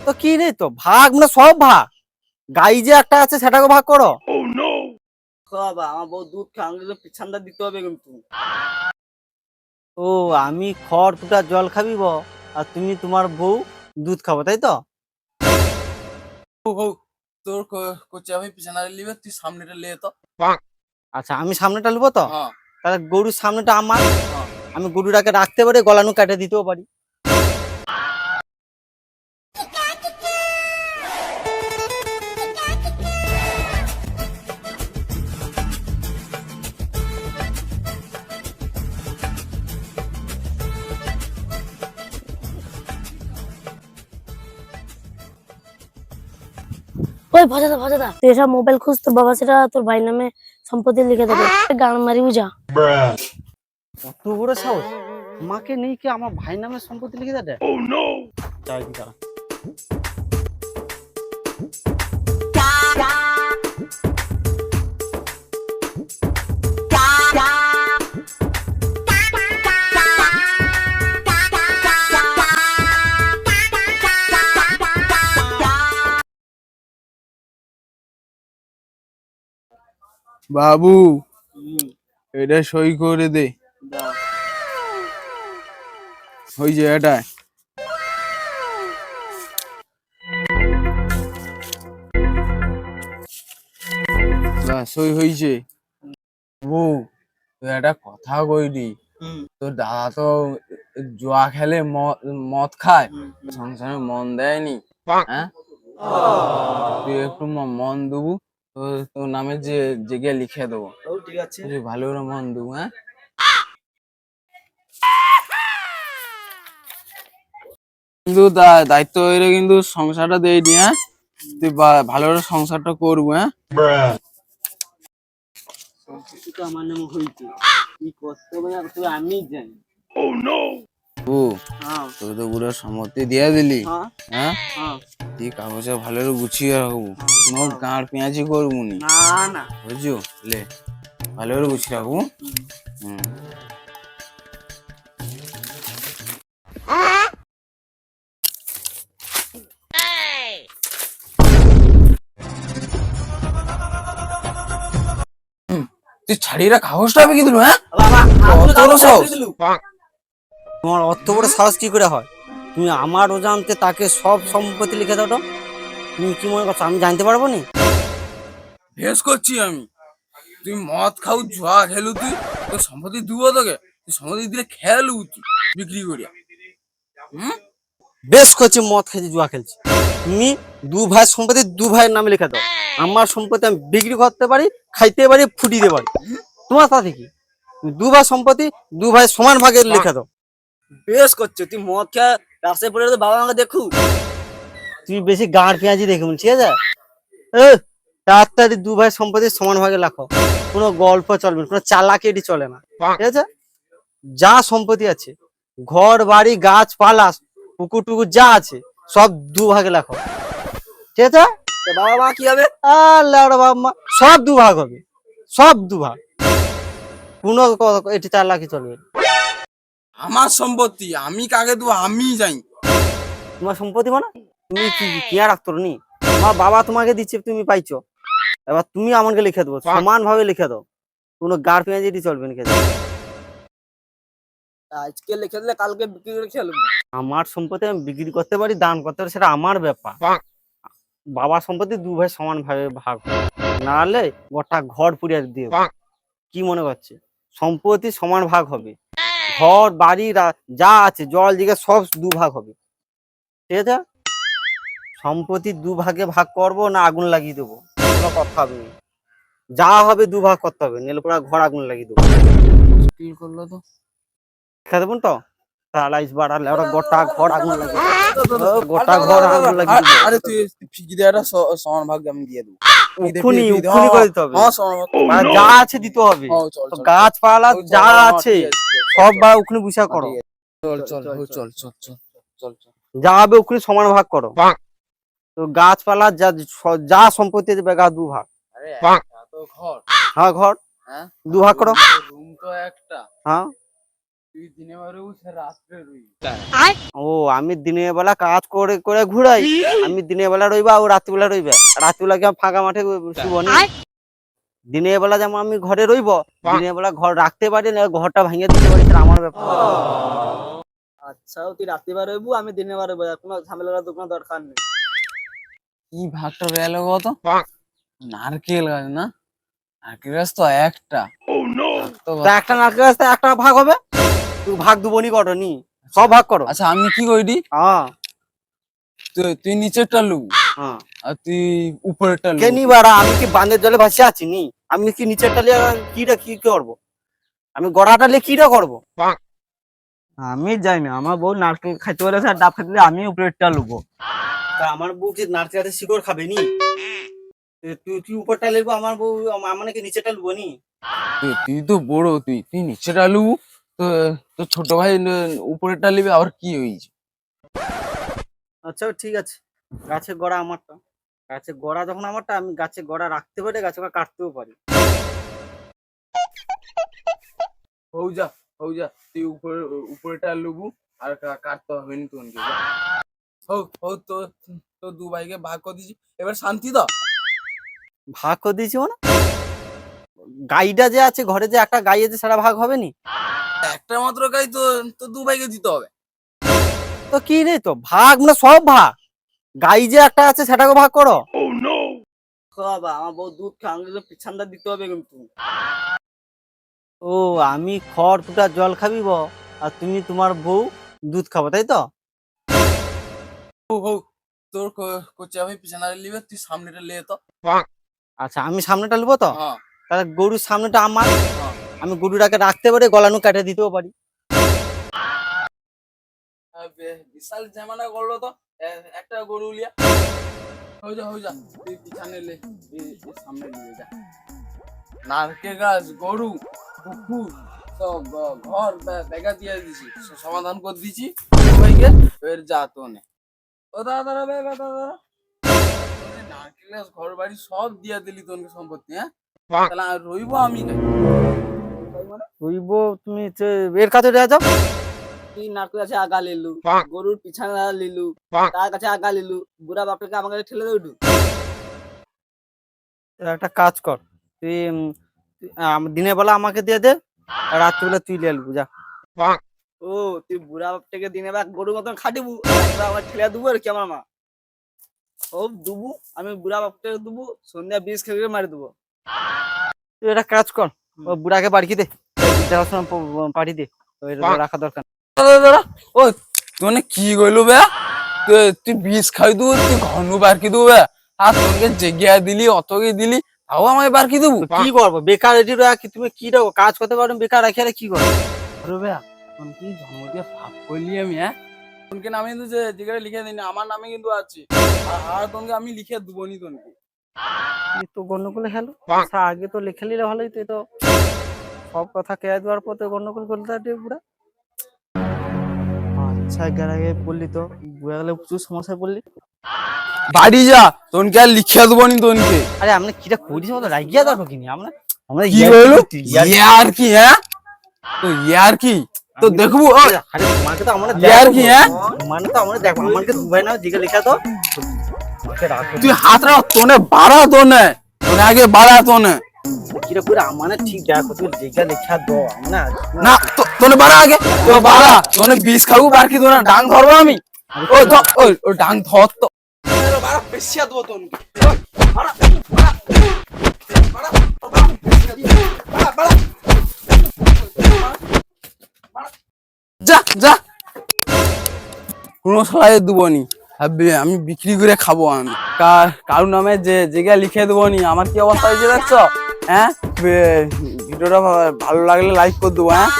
তো কি রে? তো ভাগ মানে সব ভাগ? গাই যে একটা আছে সেটাকে ভাগ করো। বাবা আমার বউ দুধ আমাকে পিছানটা দিতে হবে কিন্তু। ও আমি খড় কুটা জল খাবি ব আর তুমি তোমার বউ দুধ খাব তাই তো? তোর কোচে আমি পিছনে লিবে তুই সামনেটা লে তো। আচ্ছা আমি সামনেটা নেব তো? হ্যাঁ। তাহলে গরুর সামনেটা আমার। আমি গরুটাকে রাখতে পারি গলানো কেটে দিতেও পারি। ওই ভজাদা ভজাদা তুই এসব মোবাইল খুঁজ তোর বাবা সেটা তোর ভাই নামে সম্পত্তি লিখে দেবে। গান মারি বুঝা কত বড় সাহস। মাকে নেই কি আমার ভাই নামে সম্পত্তি লিখে দেবে ও যাই দি দাঁড়া। বাবু এটা সই করে দে। ওই যে এটা। সই হয়েছে বাবু তুই একটা কথা কইলি। তোর দাদা তো জুয়া খেলে মদ খায়। সংসারে মন দেয়নি। হ্যাঁ? তুই একটু মন দেবু। তোর তোর নামে যে জেগে লিখে দেবো। ঠিক আছে। ভালো করে মন দেবু হ্যাঁ? কিন্তু দা- দায়িত্ব হইলে কিন্তু সংসারটা দেয়নি হ্যাঁ? তুই ভালো করে সংসারটা করব হ্যাঁ? আমার নামে হইছে। কি করতে হবে না আমি জানি। ও হ্যাঁ। তুই তো পুরো সম্মতি দিয়ে দিলি। হ্যাঁ। হ্যাঁ? হ্যাঁ। তুই কাগজে ভালো গুছিয়ে রাখব। কোনো গাঁড় পেঁয়াজি করব নি। বুঝছ? লে ভালো করে গুছিয়ে রাখব। হুম। তুই ছাড়িয়ে রাখ কাগজটা হবে কিন্তু হ্যাঁ? তোমার অত বড় সাহস কি করে হয়? তুমি আমার অজান্তে তাকে সব সম্পত্তি লিখে দাও তুমি কি মনে করছ আমি জানতে পারব নি? ভেস করছি আমি। তুই মদ খাও জুয়া খেলু তুই তোর সম্পত্তি দুবো তোকে। তুই সম্পত্তি দিলে খেলু তুই বিক্রি করিয়া। হুম? বেশ করছি মদ খেয়েছি জুয়া খেলছি। তুমি দু ভাই সম্পত্তি দু ভাইয়ের নামে লিখে দাও। আমার সম্পত্তি আমি বিক্রি করতে পারি খাইতে পারি ফুটিতে পারি। তোমার সাথে কি? দু ভাই সম্পত্তি দু ভাই সমান ভাগে লিখে দাও। বেশ করছ তুই মদ খেয়ে রাস্তায় পড়ে তো বাবা আমাকে দেখু তুই বেশি গাঁড় পেঁয়াজি দেখুন ঠিক আছে? তাড়াতাড়ি দু ভাই সম্পত্তি সমান ভাগে রাখো। কোনো গল্প চলবে না কোনো চালাকি এটি চলে না ঠিক আছে? যা সম্পত্তি আছে ঘর বাড়ি গাছপালা পুকুর টুকুর যা আছে সব দু ভাগে রাখো ঠিক আছে? বাবা মা কি হবে? আর বাবা মা, সব দু ভাগ হবে সব দু ভাগ। কোনো এটি চালাকি চলবে না। আমার সম্পত্তি আমি কাকে দেবো আমি যাই। তোমার সম্পত্তি মানে? তুমি কি কেয়া রাখতো নি? আমার বাবা তোমাকে দিচ্ছে তুমি পাইছো। এবার তুমি আমাকে লিখে দেবো সমান ভাবে লিখে দাও। কোনো গার পেঁয়াজি এটি চলবে না খেতে আজকে লিখে দিলে কালকে বিক্রি করে খেলব আমার সম্পত্তি আমি বিক্রি করতে পারি দান করতে পারি সেটা আমার ব্যাপার। বাবার সম্পত্তি দু ভাই সমান ভাবে ভাগ হবে। নাহলে গোটা ঘর পুড়িয়ে দিয়ে। কি মনে করছে? সম্পত্তি সমান ভাগ হবে। ঘর বাড়ি যা আছে জল দিকে সব দুভাগ হবে। ঠিক আছে? সম্পত্তি দুভাগে ভাগ করব না আগুন লাগিয়ে দেবো? কোনো কথা হবে যা হবে দু ভাগ করতে হবে নেলে পুরা ঘর আগুন লাগিয়ে দেবো করল তো। খেতে দেবো তো? বাড়ালে ওরা গোটা ঘর আগুন লাগে হ্যাঁ? গোটা ঘর আগুন লাগে আরে তুই দে সমান ভাগ আমি দিয়ে উখুনি উখুনি করে হ্যাঁ, দিতে হবে। হ্যাঁ, মানে যা আছে দিতে হবে। তো গাছপালা যা আছে সব বা উখুনি বুঝা করো। চল চল চল চল চল চল যা হবে ওখানে সমান ভাগ করো। তো গাছপালা যা যা সম্পত্তি দেবে গা দু ভাগ। ঘর। হ্যাঁ ঘর। হ্যাঁ? দু ভাগ করো। রুম তো একটা। হ্যাঁ? ও আমি দিনের বেলা কাজ করে করে ঘুরাই। আমি দিনের বেলা রইবা ও রাত্রিবেলা রইবে। রাত্রিবেলা কি ফাঁকা মাঠে শুভ নি দিনের বেলা যেমন আমি ঘরে রইব দিনের বেলা ঘর রাখতে পারি না ঘরটা ভেঙে দিতে পারি সেটা আমার ব্যাপার। আচ্ছা তুই রাত্রি বার হইবু আমি দিনে বার হইবো কোনো ঝামেলা তো কোনো দরকার নেই। কি ভাগটা গেল কত নারকেল গাছ না? নারকেল গাছ তো একটা। ভাগ তো একটা নারকেল গাছ একটা ভাগ হবে? ভাগ দুবনি করো নি? সব ভাগ করো। আচ্ছা আমি কি করি হ্যাঁ। তুই তুই নিচেরটা লু। হ্যাঁ। আর তুই উপরেরটা লু। কে নিবারা আমি কি জলে ভাসে আছি নি? আমি কি নিচেরটা লিয়ে কিটা কি করব? আমি গড়াটা লিয়ে কিটা করব? আমি যাই না আমার বউ নারকেল খাইতে পারে আর ডাব খাইতে আমি উপরেরটা লুবো। তা আমার বউ কি নারকেলের শিকড় খাবে নি? তুই তুই উপরটা লিখব আমার বউ আমার মানে কি নিচেটা লিখব নি? তুই তো বড় তুই তুই নিচেরটা লু তো তো ছোট ভাই ন- উপরেরটা নিবে আবার কি হয়েছে? আচ্ছা ঠিক আছে। গাছের গোড়া আমারটা। গাছের গোড়া যখন আমারটা আমি গাছের গোড়া রাখতে পারি গাছের গোড়া কাটতেও পারি। হউ যা হউ যা তুই উপরে উপরেটা লুবু আর কাটতে হবে নি তোর হউ হউ তো তো দু ভাইকে ভাগ করে দিছি এবার শান্তি দাও। ভাগ করে দিয়েছি মানে? গাইটা যে আছে ঘরে যে একটা গাই আছে সেটা ভাগ হবে নি? একটা মাত্র গাই তো তো দু ভাইকে দিতে হবে। তো কি রে তো ভাগ মানে সব ভাগ? গাই যে একটা আছে সেটাকে ভাগ করো। বাবা আমার বউ দুধ খাওয়া আমাকে পিছানটা দিতে হবে কিন্তু। ও আমি খড় কুটা জল খাবিব আর তুমি তোমার বউ দুধ খাব তাই তো? হউ হউ তোর ক- কোচা ভাই লিবে তুই সামনেটা লিয়ে তো। আচ্ছা আমি সামনেটা নেব তো? হ্যাঁ। তাহলে গরুর সামনেটা আমার। হ্যাঁ। আমি গরুটাকে রাখতে পারি গলানো কেটে দিতেও পারি। বিশাল ঝামেলা করল তো। একটা গরু লিয়া। হয়ে যা হয়ে যা। তুই পিছনে লে এ- এ সামনে নিয়ে যা। নারকেল গাছ গরু পুকুর সব ঘর বে- বেগা দিয়ে দিছি। সমাধান করে দিছি। ভাইকে এর যা তো নে। ও দাদা দাদা দাদা। দাদা নারকেল গাছ ঘর বাড়ি সব দিয়া দিলি তোকে সম্পত্তি হ্যাঁ? তাহলে আর রইবো আমি রইব তুমি এর কাছে দেওয়া যাও। তুই নারকেল গাছে আগা লিলু গরুর পিছনে লিলু তার কাছে আগা লিলু বুড়া বাপটাকে আমার কাছে ঠেলে দেবো একটা। কাজ কর তুই দিনের বেলা আমাকে দিয়ে দে আর রাত্রিবেলা তুই লিয়ে আলবু যা। ও তুই বুড়া বাপটাকে দিনে বা গরুর মতন খাটিবু আমার ঠেলে দেবো আর কি আমার মা। ও দুবু আমি বুড়া বাপটাকে দেবো সন্ধ্যা বিষ খেয়ে মারি দেবো। তুই একটা কাজ কর ও বুড়াকে বাড়ি দে। দেখাশোনা পাঠিয়ে দে। রাখা দরকার ও তোনে কি কইলু বে? তুই বিষ খাই দেবো তুই ঘনু বারকি দেবো বে? আর তোকে জেগিয়া দিলি অতকে দিলি তাও আমায় বারকি দেবো? কি করব? বেকার এটি তুমি কি রাখো কাজ করতে পারো বেকার রাখি আর কি করব? বে কি জন্ম দিয়ে পাপ করলি আমি হ্যাঁ? নামে কিন্তু যে লিখে দিনি আমার নামে কিন্তু আছে। আর- আমি লিখে দেবো নি এই তো গন্ডগোল হলো আচ্ছা আগে তো লিখে নিলে ভালোই তুই তো সব কথা কে দেওয়ার পর তো গন্ডগোল করতে পারবি পুরা আচ্ছা গেলে আগে বললি তো গেলে প্রচুর সমস্যায় পড়লি। বাড়ি যা তোনকে আর লিখে দেবো নি তোনকে। আরে আমরা কিটা করিস মতো রাগিয়া দেখো কিনি আমরা আমরা কি বলল? ইয়ার- কি হ্যাঁ? তো ইয়ার কি? তো দেখব আরে তোমাকে তো আমরা ইয়ার কি, হ্যাঁ? মানে তো আমরা দেখো আমাকে দুবাই না জিগে লেখা তো। তুই হাত রাখ তোনে বাড়া তোনে তোনে আগে বাড়া তোনে। কিরা করে আমানে ঠিক দেখো তুই জিগে লেখা দো আমরা না তোনে বাড়া আগে তো বাড়া তোনে বিষ খাব বার কি তোনে ডাং ধরবো আমি? ও ওই ও ডাং ধর তো। বাড়া পেশিয়া দেবো তোন যা যা। কোনো সলাই দেবো নি ভাববি আমি বিক্রি করে খাব আমি কারও নামে যে জায়গায় লিখে দেবো নি? আমার কি অবস্থা হয়েছে দেখছ? হ্যাঁ? ভিডিওটা ভালো লাগলে লাইক করে দেবো হ্যাঁ?